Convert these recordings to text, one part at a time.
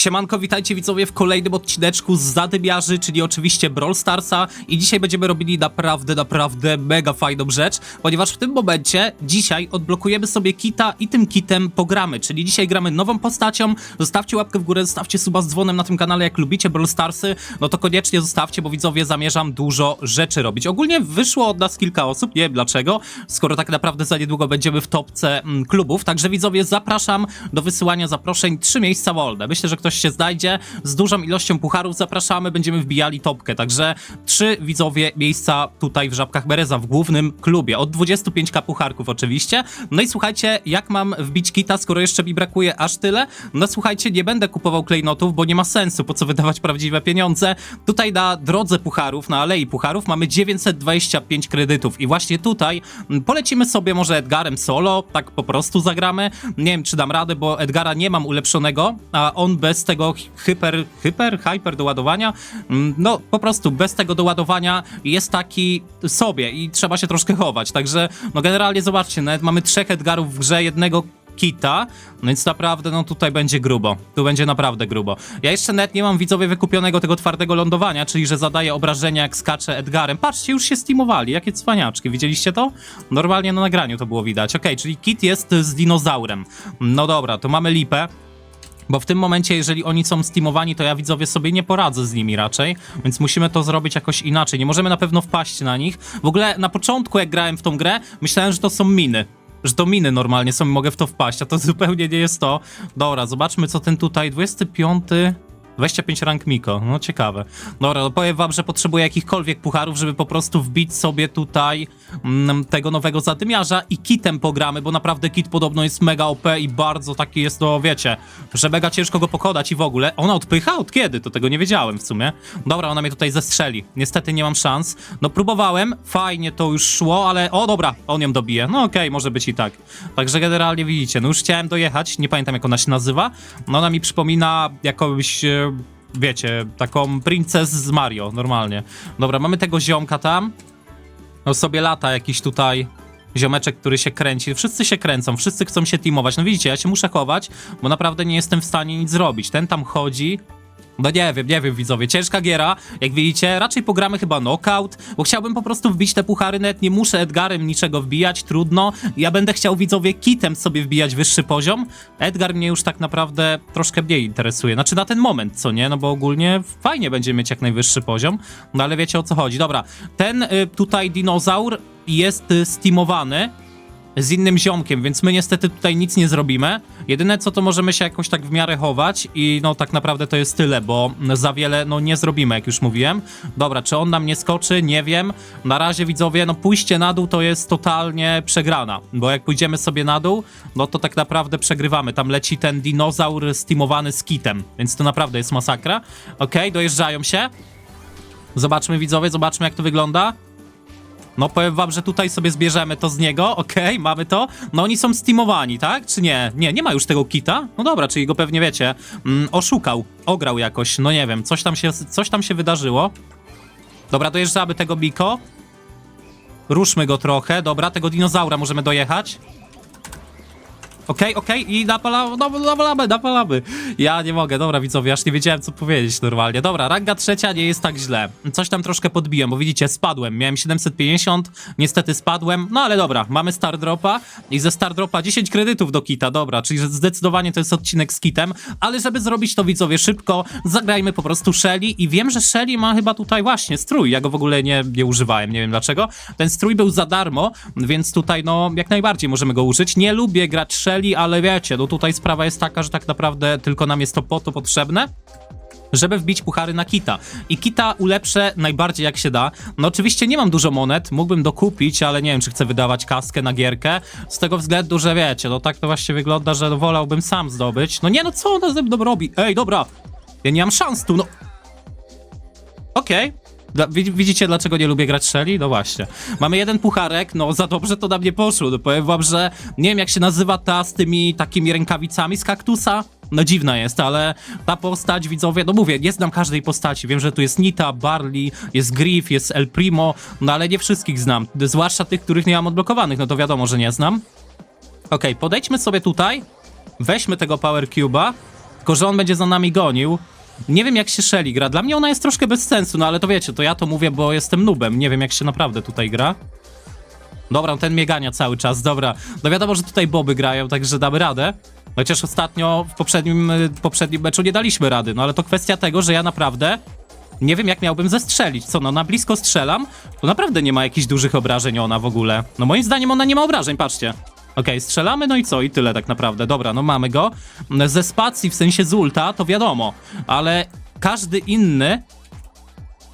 Siemanko, witajcie widzowie w kolejnym odcineczku z Zadymiarzy, czyli oczywiście Brawl Starsa. I dzisiaj będziemy robili naprawdę, naprawdę mega fajną rzecz, ponieważ w tym momencie dzisiaj odblokujemy sobie kita i tym kitem pogramy, czyli dzisiaj gramy nową postacią, zostawcie łapkę w górę, zostawcie suba z dzwonem na tym kanale, jak lubicie Brawl Starsy, no to koniecznie zostawcie, bo widzowie zamierzam dużo rzeczy robić. Ogólnie wyszło od nas kilka osób, nie wiem dlaczego, skoro tak naprawdę za niedługo będziemy w topce mm, klubów, także widzowie zapraszam do wysyłania zaproszeń, trzy miejsca wolne, myślę, że ktoś się znajdzie, z dużą ilością pucharów zapraszamy, będziemy wbijali topkę, także trzy widzowie miejsca tutaj w Żabkach Bereza, w głównym klubie, od 25k pucharków oczywiście, no i słuchajcie, jak mam wbić kita, skoro jeszcze mi brakuje aż tyle, no słuchajcie, nie będę kupował klejnotów, bo nie ma sensu, po co wydawać prawdziwe pieniądze, tutaj na drodze pucharów, na alei pucharów mamy 925 kredytów. I właśnie tutaj polecimy sobie może Edgarem solo, tak po prostu zagramy, nie wiem czy dam radę, bo Edgara nie mam ulepszonego, a on bez tego hyper, hyper, hyper doładowania, mm, no po prostu bez tego doładowania jest taki sobie i trzeba się troszkę chować, także no generalnie zobaczcie, nawet mamy trzech Edgarów w grze, jednego kita, no więc naprawdę no tutaj będzie grubo, tu będzie naprawdę grubo. Ja jeszcze net nie mam widzowie wykupionego tego twardego lądowania, czyli że zadaje obrażenia jak skacze Edgarem. Patrzcie, już się steamowali, jakie cwaniaczki, widzieliście to? Normalnie na nagraniu to było widać. Okej, czyli kit jest z dinozaurem. No dobra, to mamy lipę. Bo w tym momencie, jeżeli oni są steamowani, to ja widzowie sobie nie poradzę z nimi raczej, więc musimy to zrobić jakoś inaczej. Nie możemy na pewno wpaść na nich. W ogóle na początku, jak grałem w tą grę, myślałem, że to są miny. Że to miny normalnie są mogę w to wpaść, a to zupełnie nie jest to. Dobra, zobaczmy co ten tutaj 25. 25 rank Miko, no ciekawe. Dobra, no powiem wam, że potrzebuję jakichkolwiek pucharów, żeby po prostu wbić sobie tutaj mm, tego nowego zadymiarza i kitem pogramy, bo naprawdę kit podobno jest mega OP i bardzo taki jest, no wiecie, że mega ciężko go pokonać i w ogóle. Ona odpycha? Od kiedy? To tego nie wiedziałem w sumie. Dobra, ona mnie tutaj zestrzeli. Niestety nie mam szans. No próbowałem, fajnie to już szło, ale o dobra, on ją dobije. No okej, może być i tak. Także generalnie widzicie, no już chciałem dojechać, nie pamiętam jak ona się nazywa. No ona mi przypomina jakąś... E, wiecie, taką princess z Mario, normalnie. Dobra, mamy tego ziomka tam. No sobie lata jakiś tutaj ziomeczek, który się kręci. Wszyscy się kręcą, wszyscy chcą się teamować. No widzicie, ja się muszę chować, bo naprawdę nie jestem w stanie nic zrobić. Ten tam chodzi. No nie wiem, nie wiem widzowie, ciężka giera, jak widzicie, raczej pogramy chyba knockout, bo chciałbym po prostu wbić te puchary, net. Nie muszę Edgarem niczego wbijać, trudno, ja będę chciał widzowie kitem sobie wbijać wyższy poziom, Edgar mnie już tak naprawdę troszkę mniej interesuje, znaczy na ten moment, co nie, no bo ogólnie fajnie będzie mieć jak najwyższy poziom, no ale wiecie o co chodzi, dobra, ten y, tutaj dinozaur jest y, steamowany, z innym ziomkiem, więc my niestety tutaj nic nie zrobimy. Jedyne co to możemy się jakoś tak w miarę chować i no tak naprawdę to jest tyle, bo za wiele no nie zrobimy, jak już mówiłem. Dobra, czy on nam nie skoczy? Nie wiem. Na razie widzowie, no pójście na dół to jest totalnie przegrana, bo jak pójdziemy sobie na dół, no to tak naprawdę przegrywamy. Tam leci ten dinozaur steamowany z kitem, więc to naprawdę jest masakra. Okej, dojeżdżają się. Zobaczmy widzowie, zobaczmy jak to wygląda. No powiem wam, że tutaj sobie zbierzemy to z niego, okej, mamy to. No oni są steamowani, tak? Czy nie? Nie, nie ma już tego kita? No dobra, czyli go pewnie wiecie, mm, oszukał, ograł jakoś, no nie wiem, coś tam się, coś tam się wydarzyło. Dobra, dojeżdżamy tego Biko. Ruszmy go trochę, dobra, tego dinozaura możemy dojechać. Okej, okej, i napalamy, napalamy, napalamy. Ja nie mogę, dobra widzowie, aż nie wiedziałem co powiedzieć normalnie. Dobra, ranga trzecia nie jest tak źle. Coś tam troszkę podbiłem, bo widzicie, spadłem. Miałem 750, niestety spadłem, no ale dobra, mamy Star Dropa i ze Star Dropa 10 kredytów do kita, dobra, czyli zdecydowanie to jest odcinek z kitem, ale żeby zrobić to widzowie szybko, zagrajmy po prostu Shelly i wiem, że Shelly ma chyba tutaj właśnie strój, ja go w ogóle nie, nie używałem, nie wiem dlaczego. Ten strój był za darmo, więc tutaj no jak najbardziej możemy go użyć. Nie lubię grać Shelly, ale wiecie, no tutaj sprawa jest taka, że tak naprawdę tylko nam jest to po to potrzebne, żeby wbić puchary na kita. I kita ulepszę najbardziej jak się da. No oczywiście nie mam dużo monet, mógłbym dokupić, ale nie wiem, czy chcę wydawać kaskę na gierkę. Z tego względu, że wiecie, no tak to właśnie wygląda, że wolałbym sam zdobyć. No nie, no co ona ze mną robi? Ej, dobra! Ja nie mam szans tu, no... Okej. Dla, widz- widzicie, dlaczego nie lubię grać Shelly? No właśnie. Mamy jeden pucharek, no za dobrze to na mnie poszło. No powiem wam, że nie wiem jak się nazywa ta z tymi takimi rękawicami z kaktusa. No dziwna jest, ale ta postać, widzowie, no mówię, nie znam każdej postaci. Wiem, że tu jest Nita, Barley, jest Griff, jest El Primo, no ale nie wszystkich znam. Zwłaszcza tych, których nie mam odblokowanych, no to wiadomo, że nie znam. Okej, podejdźmy sobie tutaj, weźmy tego Power Cube'a, tylko że on będzie za nami gonił. Nie wiem jak się Shelly gra, dla mnie ona jest troszkę bez sensu, no ale to wiecie, to ja to mówię, bo jestem nubem, nie wiem jak się naprawdę tutaj gra. Dobra, ten miegania cały czas, dobra. No wiadomo, że tutaj boby grają, także damy radę. Chociaż ostatnio w poprzednim, y, w poprzednim meczu nie daliśmy rady, no ale to kwestia tego, że ja naprawdę nie wiem jak miałbym zestrzelić. Co no, na blisko strzelam, to naprawdę nie ma jakichś dużych obrażeń ona w ogóle. No moim zdaniem ona nie ma obrażeń, patrzcie. Okej, strzelamy, no i co? I tyle tak naprawdę. Dobra, no mamy go. Ze spacji, w sensie z ulta, to wiadomo, ale każdy inny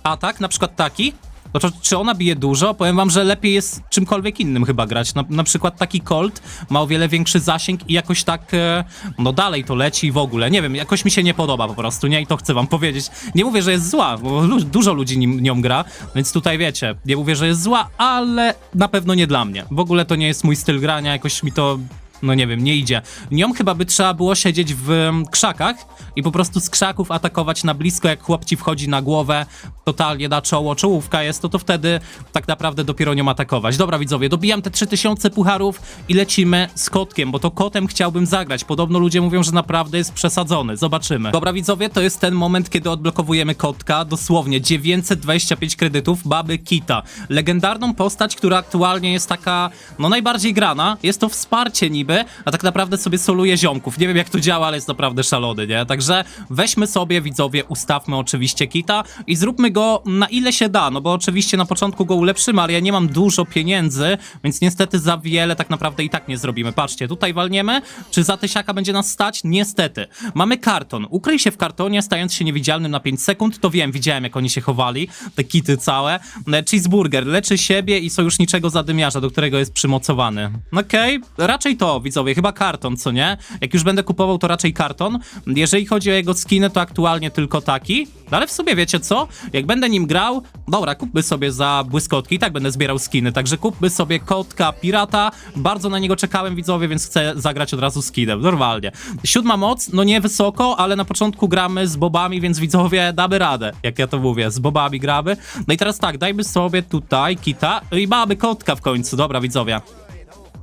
atak, na przykład taki, to czy, czy ona bije dużo? Powiem wam, że lepiej jest czymkolwiek innym chyba grać. Na, na przykład taki Colt ma o wiele większy zasięg i jakoś tak, e, no dalej to leci w ogóle. Nie wiem, jakoś mi się nie podoba po prostu, nie? I to chcę wam powiedzieć. Nie mówię, że jest zła, bo lu- dużo ludzi nim, nią gra, więc tutaj wiecie, nie mówię, że jest zła, ale na pewno nie dla mnie. W ogóle to nie jest mój styl grania, jakoś mi to no nie wiem, nie idzie. Nią chyba by trzeba było siedzieć w em, krzakach i po prostu z krzaków atakować na blisko, jak chłop ci wchodzi na głowę, totalnie na czoło, czołówka jest, to to wtedy tak naprawdę dopiero nią atakować. Dobra widzowie, dobijam te 3000 pucharów i lecimy z kotkiem, bo to kotem chciałbym zagrać. Podobno ludzie mówią, że naprawdę jest przesadzony. Zobaczymy. Dobra widzowie, to jest ten moment, kiedy odblokowujemy kotka. Dosłownie 925 kredytów baby Kita. Legendarną postać, która aktualnie jest taka, no najbardziej grana. Jest to wsparcie niby, a tak naprawdę sobie soluje ziomków. Nie wiem jak to działa, ale jest naprawdę szalony, nie? Także weźmy sobie, widzowie, ustawmy oczywiście Kita i zróbmy go na ile się da, no bo oczywiście na początku go ulepszymy, ale ja nie mam dużo pieniędzy, więc niestety za wiele tak naprawdę i tak nie zrobimy. Patrzcie, tutaj walniemy, czy za tysiaka będzie nas stać? Niestety. Mamy karton. Ukryj się w kartonie, stając się niewidzialnym na 5 sekund, to wiem, widziałem jak oni się chowali, te kity całe. E, Cheeseburger leczy siebie i sojuszniczego zadymiarza, do którego jest przymocowany. Okej, raczej to, widzowie, chyba karton, co nie? Jak już będę kupował, to raczej karton. Jeżeli chodzi o jego skiny, to aktualnie tylko taki. No ale w sumie wiecie co? Jak będę nim grał, dobra, kupmy sobie za błyskotki, i tak będę zbierał skiny, także kupmy sobie kotka pirata. Bardzo na niego czekałem, widzowie, więc chcę zagrać od razu skinem, normalnie. Siódma moc, no nie wysoko, ale na początku gramy z bobami, więc widzowie, damy radę, jak ja to mówię, z bobami gramy. No i teraz tak, dajmy sobie tutaj kita i mamy kotka w końcu, dobra widzowie.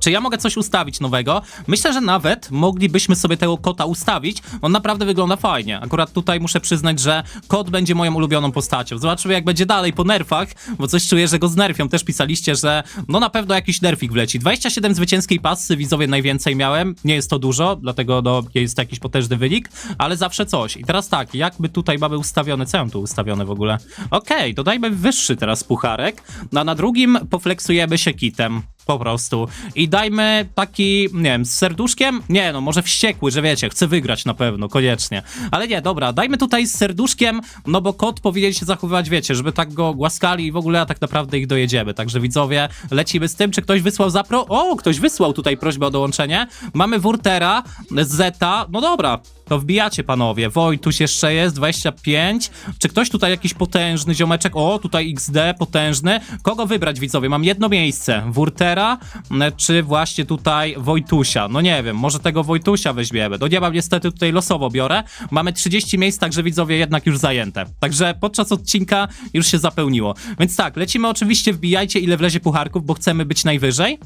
Czy ja mogę coś ustawić nowego? Myślę, że nawet moglibyśmy sobie tego kota ustawić. On naprawdę wygląda fajnie. Akurat tutaj muszę przyznać, że kot będzie moją ulubioną postacią. Zobaczymy, jak będzie dalej po nerfach, bo coś czuję, że go znerfią. Też pisaliście, że no na pewno jakiś nerfik wleci. 27 zwycięskiej pasy, widzowie najwięcej miałem. Nie jest to dużo, dlatego no, jest jakiś potężny wynik, ale zawsze coś. I teraz tak, jakby tutaj mamy ustawione, co ja mam tu ustawione w ogóle? Okej, dodajmy wyższy teraz pucharek, no, a na drugim pofleksujemy się kitem. Po prostu. I dajmy taki, nie wiem, z serduszkiem? Nie, no może wściekły, że wiecie, chcę wygrać na pewno, koniecznie. Ale nie, dobra, dajmy tutaj z serduszkiem, no bo kot powinien się zachowywać, wiecie, żeby tak go głaskali i w ogóle a tak naprawdę ich dojedziemy. Także widzowie, lecimy z tym. Czy ktoś wysłał zapro? O, ktoś wysłał tutaj prośbę o dołączenie. Mamy Wurtera, Zeta, no dobra. To wbijacie, panowie. Wojtuś jeszcze jest, 25. Czy ktoś tutaj jakiś potężny ziomeczek? O, tutaj XD, potężny. Kogo wybrać, widzowie? Mam jedno miejsce. Wurtera, m, czy właśnie tutaj Wojtusia? No nie wiem, może tego Wojtusia weźmiemy. No nie mam niestety tutaj losowo biorę. Mamy 30 miejsc, także widzowie jednak już zajęte. Także podczas odcinka już się zapełniło. Więc tak, lecimy oczywiście, wbijajcie ile wlezie pucharków, bo chcemy być najwyżej.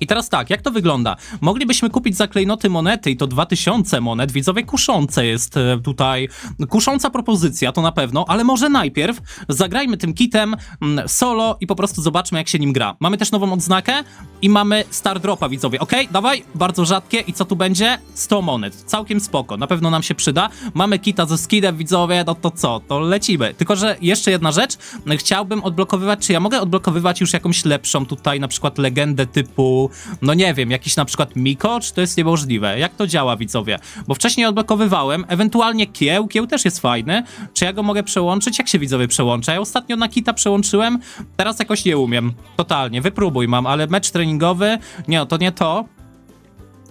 I teraz tak, jak to wygląda? Moglibyśmy kupić za klejnoty monety i to 2000 monet. Widzowie, kuszące jest e, tutaj, kusząca propozycja, to na pewno, ale może najpierw zagrajmy tym kitem mm, solo i po prostu zobaczmy, jak się nim gra. Mamy też nową odznakę i mamy Star Dropa, widzowie. Okej, dawaj, bardzo rzadkie i co tu będzie? 100 monet, całkiem spoko, na pewno nam się przyda. Mamy kita ze skidem, widzowie, no to co? To lecimy. Tylko, że jeszcze jedna rzecz, chciałbym odblokowywać, czy ja mogę odblokowywać już jakąś lepszą tutaj, na przykład legendę typu no nie wiem, jakiś na przykład Miko, czy to jest niemożliwe? Jak to działa, widzowie? Bo wcześniej odblokowywałem, ewentualnie Kieł, Kieł też jest fajny. Czy ja go mogę przełączyć? Jak się widzowie przełącza? Ja ostatnio na Kita przełączyłem, teraz jakoś nie umiem. Totalnie, wypróbuj mam, ale mecz treningowy, nie, to nie to.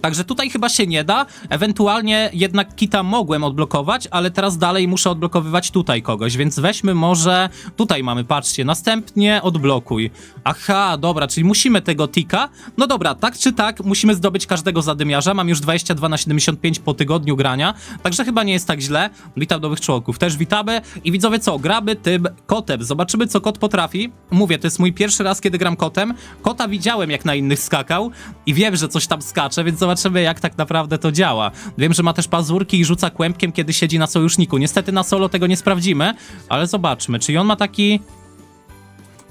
Także tutaj chyba się nie da. Ewentualnie jednak kita mogłem odblokować, ale teraz dalej muszę odblokowywać tutaj kogoś, więc weźmy może. Tutaj mamy, patrzcie, następnie odblokuj. Aha, dobra, czyli musimy tego tika. No dobra, tak czy tak, musimy zdobyć każdego zadymiarza. Mam już 22 na 75 po tygodniu grania, także chyba nie jest tak źle. Witam nowych członków, też witamy. I widzowie co, gramy tym kotem. Zobaczymy, co kot potrafi. Mówię, to jest mój pierwszy raz, kiedy gram kotem. Kota widziałem, jak na innych skakał i wiem, że coś tam skacze, więc zobaczymy jak tak naprawdę to działa. Wiem, że ma też pazurki i rzuca kłębkiem, kiedy siedzi na sojuszniku. Niestety na solo tego nie sprawdzimy, ale zobaczmy, czy on ma taki...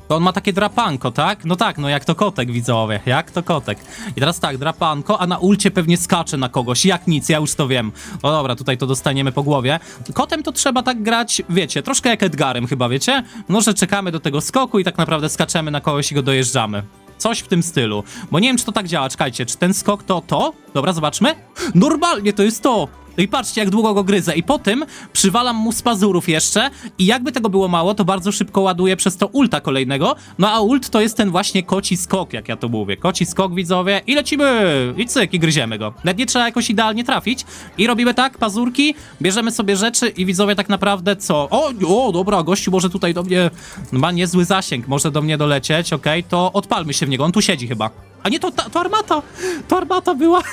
To on ma takie drapanko, tak? No tak, no jak to kotek, widzowie, jak to kotek. I teraz tak, drapanko, a na ulcie pewnie skacze na kogoś, jak nic, ja już to wiem. O dobra, tutaj to dostaniemy po głowie. Kotem to trzeba tak grać, wiecie, troszkę jak Edgarem chyba, wiecie? No, że czekamy do tego skoku i tak naprawdę skaczemy na kogoś i go dojeżdżamy. Coś w tym stylu. Bo nie wiem, czy to tak działa, czekajcie, czy ten skok to to? Dobra, zobaczmy. Normalnie to jest to! No i patrzcie, jak długo go gryzę. I po tym przywalam mu z pazurów jeszcze i jakby tego było mało, to bardzo szybko ładuję przez to ulta kolejnego. No a ult to jest ten właśnie koci skok, jak ja to mówię. Koci skok, widzowie, i lecimy! I cyk, i gryziemy go. Nawet nie trzeba jakoś idealnie trafić. I robimy tak, pazurki, bierzemy sobie rzeczy i widzowie tak naprawdę co? O, o, dobra, gościu może tutaj do mnie, ma niezły zasięg, może do mnie dolecieć, okej, to odpalmy się w niego, on tu siedzi chyba. A nie, to, ta- to armata! To armata była!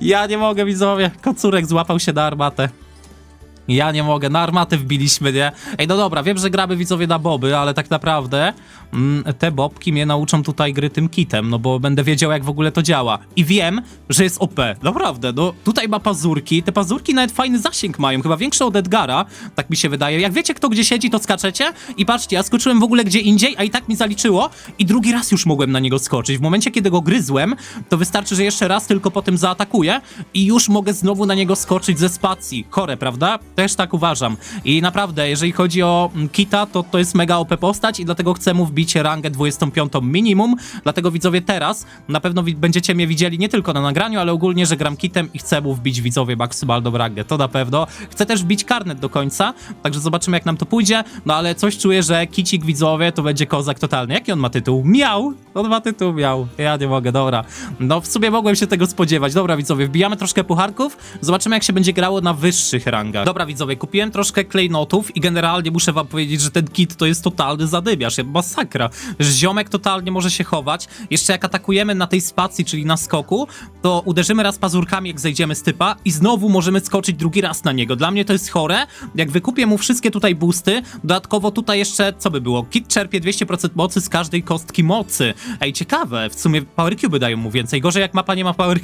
Ja nie mogę, widzowie. Kocurek złapał się na armatę. Ja nie mogę, na armatę wbiliśmy, nie? Ej, no dobra, wiem, że gramy widzowie na boby, ale tak naprawdę mm, te bobki mnie nauczą tutaj gry tym kitem, no bo będę wiedział, jak w ogóle to działa. I wiem, że jest OP, naprawdę, no tutaj ma pazurki, te pazurki nawet fajny zasięg mają, chyba większy od Edgara, tak mi się wydaje. Jak wiecie, kto gdzie siedzi, to skaczecie i patrzcie, ja skoczyłem w ogóle gdzie indziej, a i tak mi zaliczyło i drugi raz już mogłem na niego skoczyć. W momencie, kiedy go gryzłem, to wystarczy, że jeszcze raz tylko potem zaatakuję i już mogę znowu na niego skoczyć ze spacji. Chore, prawda? Też tak uważam. I naprawdę, jeżeli chodzi o mm, Kita, to to jest mega OP postać i dlatego chcę mu wbić rangę 25 minimum. Dlatego widzowie teraz na pewno będziecie mnie widzieli nie tylko na nagraniu, ale ogólnie, że gram Kitem i chcę mu wbić widzowie maksymalną rangę. To na pewno. Chcę też wbić karnet do końca, także zobaczymy jak nam to pójdzie. No ale coś czuję, że Kicik widzowie to będzie kozak totalny. Jaki on ma tytuł? Miał! On ma tytuł miał. Ja nie mogę, dobra. No w sumie mogłem się tego spodziewać. Dobra widzowie, wbijamy troszkę pucharków, zobaczymy jak się będzie grało na wyższych rangach. Dobra widzowie, kupiłem troszkę klejnotów i generalnie muszę wam powiedzieć, że ten kit to jest totalny zadymiarz, masakra. Ziomek totalnie może się chować. Jeszcze jak atakujemy na tej spacji, czyli na skoku, to uderzymy raz pazurkami jak zejdziemy z typa i znowu możemy skoczyć drugi raz na niego. Dla mnie to jest chore. Jak wykupię mu wszystkie tutaj boosty, dodatkowo tutaj jeszcze, co by było? Kit czerpie 200% mocy z każdej kostki mocy. Ej, ciekawe, w sumie power cube dają mu więcej. Gorzej jak mapa nie ma power.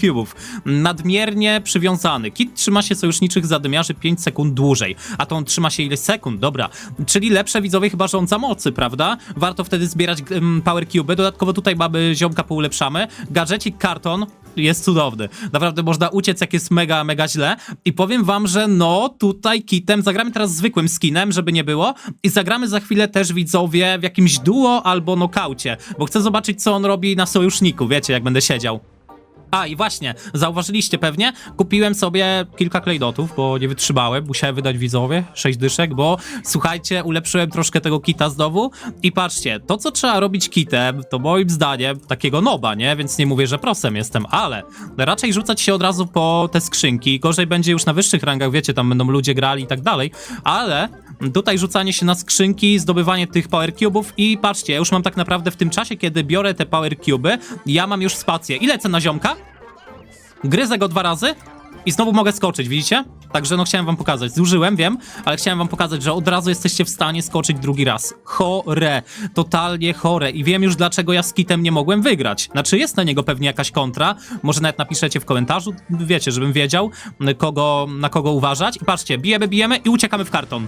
Nadmiernie przywiązany. Kit trzyma się sojuszniczych zadymiarzy 5 sekund dłużej, a to on trzyma się ileś sekund, dobra. Czyli lepsze widzowie chyba rządza mocy, prawda? Warto wtedy zbierać um, power cube. Dodatkowo tutaj mamy ziomka poulepszamy. Gadżecik karton jest cudowny. Naprawdę można uciec, jak jest mega, mega źle. I powiem wam, że no, tutaj kitem zagramy teraz zwykłym skinem, żeby nie było. I zagramy za chwilę też widzowie w jakimś duo albo nokaucie, bo chcę zobaczyć, co on robi na sojuszniku, wiecie, jak będę siedział. A i właśnie, zauważyliście pewnie, kupiłem sobie kilka klejnotów, bo nie wytrzymałem, musiałem wydać widzowie, 6 dyszek, bo słuchajcie, ulepszyłem troszkę tego kita znowu. I patrzcie, to co trzeba robić kitem, to moim zdaniem takiego noba, nie? Więc nie mówię, że prosem jestem, ale raczej rzucać się od razu po te skrzynki, gorzej będzie już na wyższych rangach, wiecie, tam będą ludzie grali i tak dalej, ale tutaj rzucanie się na skrzynki, zdobywanie tych power cube'ów i patrzcie, ja już mam tak naprawdę w tym czasie, kiedy biorę te power cube'y, ja mam już spację. I lecę na ziomka, Gryzę go dwa razy i znowu mogę skoczyć, widzicie? Także no chciałem wam pokazać. Zużyłem, wiem, ale chciałem wam pokazać, że od razu jesteście w stanie skoczyć drugi raz. Chore. Totalnie chore. I wiem już, dlaczego ja z Kitem nie mogłem wygrać. Znaczy, jest na niego pewnie jakaś kontra. Może nawet napiszecie w komentarzu, wiecie, żebym wiedział, kogo, na kogo uważać. I patrzcie, bijemy, bijemy i uciekamy w karton.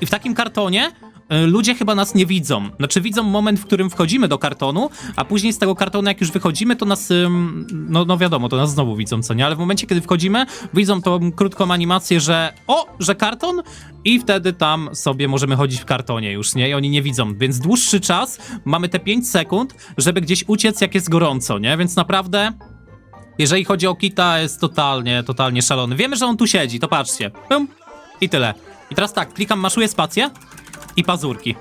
I w takim kartonie ludzie chyba nas nie widzą. Znaczy widzą moment, w którym wchodzimy do kartonu, a później z tego kartonu, jak już wychodzimy, to nas, no, no wiadomo, to nas znowu widzą, co nie? Ale w momencie, kiedy wchodzimy, widzą tą krótką animację, że o, że karton i wtedy tam sobie możemy chodzić w kartonie już, nie? I oni nie widzą, więc dłuższy czas, mamy te 5 sekund, żeby gdzieś uciec, jak jest gorąco, nie? Więc naprawdę... Jeżeli chodzi o Kita, jest totalnie, totalnie szalony. Wiemy, że on tu siedzi, to patrzcie. Pum. I tyle. I teraz tak, klikam, maszuję spację i pazurki.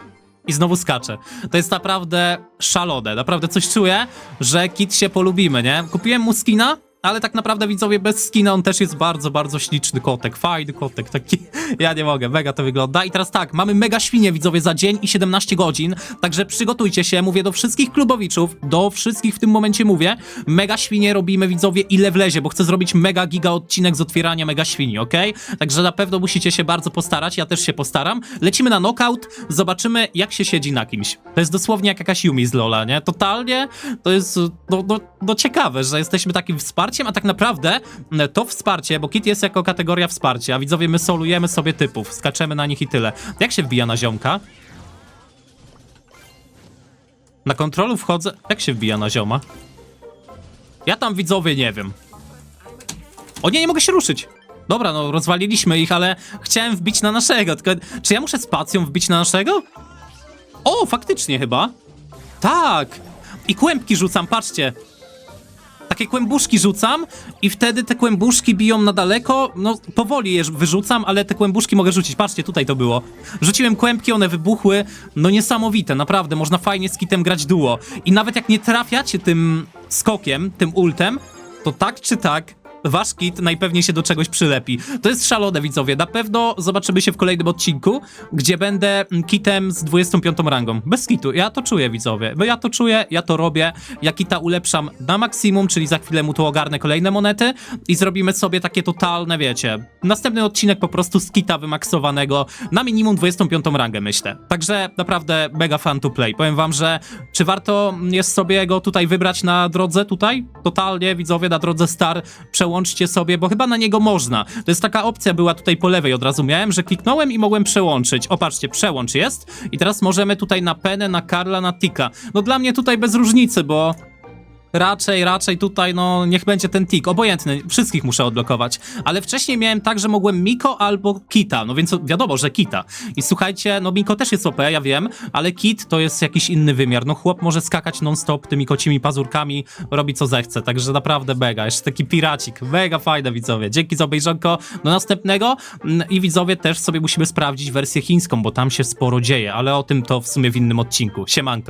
I znowu skaczę. To jest naprawdę szalone. Naprawdę coś czuję, że Kit się polubimy, nie? Kupiłem mu skina, ale tak naprawdę widzowie bez skina on też jest bardzo, bardzo śliczny kotek. Fajny kotek, taki. Ja nie mogę, mega to wygląda. I teraz tak, mamy mega świnie widzowie za dzień i 17 godzin, także przygotujcie się, mówię do wszystkich klubowiczów, do wszystkich w tym momencie mówię. Mega świnie robimy widzowie ile wlezie, bo chcę zrobić mega giga odcinek z otwierania mega świni, okej? Także na pewno musicie się bardzo postarać, ja też się postaram. Lecimy na knockout, zobaczymy jak się siedzi na kimś. To jest dosłownie jak jakaś Yumi z Lola, nie? Totalnie to jest no, no, no ciekawe, że jesteśmy takim wsparciem wsparciem, a tak naprawdę mm, to wsparcie, bo kit jest jako kategoria wsparcia, widzowie my solujemy sobie typów, skaczemy na nich i tyle. Jak się wbija na ziomka? Na kontrolu wchodzę. Jak się wbija na zioma? Ja tam widzowie nie wiem. O nie, nie mogę się ruszyć. Dobra, no rozwaliliśmy ich, ale chciałem wbić na naszego. Tylko, czy ja muszę spacją wbić na naszego? O, faktycznie chyba. Tak. I kłębki rzucam, patrzcie. Takie kłębuszki rzucam i wtedy te kłębuszki biją na daleko. No, powoli je wyrzucam, ale te kłębuszki mogę rzucić. Patrzcie, tutaj to było. Rzuciłem kłębki, one wybuchły. No niesamowite, naprawdę. Można fajnie z kitem grać duo. I nawet jak nie trafiacie tym skokiem, tym ultem, to tak czy tak wasz kit najpewniej się do czegoś przylepi. To jest szalone, widzowie. Na pewno zobaczymy się w kolejnym odcinku, gdzie będę mm, kitem z 25 rangą. Bez kitu. Ja to czuję, widzowie. Bo ja to czuję, ja to robię. Ja kita ulepszam na maksimum, czyli za chwilę mu tu ogarnę kolejne monety i zrobimy sobie takie totalne, wiecie, następny odcinek po prostu z kita wymaksowanego na minimum 25 rangę, myślę. Także naprawdę mega fan to play. Powiem wam, że czy warto jest sobie go tutaj wybrać na drodze tutaj? Totalnie, widzowie, na drodze star przełączcie sobie, bo chyba na niego można. To jest taka opcja była tutaj po lewej od razu miałem, że kliknąłem i mogłem przełączyć. O, patrzcie, przełącz jest i teraz możemy tutaj na Penę, na Karla, na Tika. No dla mnie tutaj bez różnicy, bo Raczej, raczej tutaj, no niech będzie ten tik, obojętny, wszystkich muszę odblokować. Ale wcześniej miałem tak, że mogłem Miko albo Kita, no więc wiadomo, że Kita. I słuchajcie, no Miko też jest OP, ja wiem, ale Kit to jest jakiś inny wymiar. No chłop może skakać non-stop tymi kocimi pazurkami, robi co zechce, także naprawdę mega. Jeszcze taki piracik, mega fajne widzowie. Dzięki za obejrzonko, do następnego. Mm, I widzowie też sobie musimy sprawdzić wersję chińską, bo tam się sporo dzieje, ale o tym to w sumie w innym odcinku. Siemanko.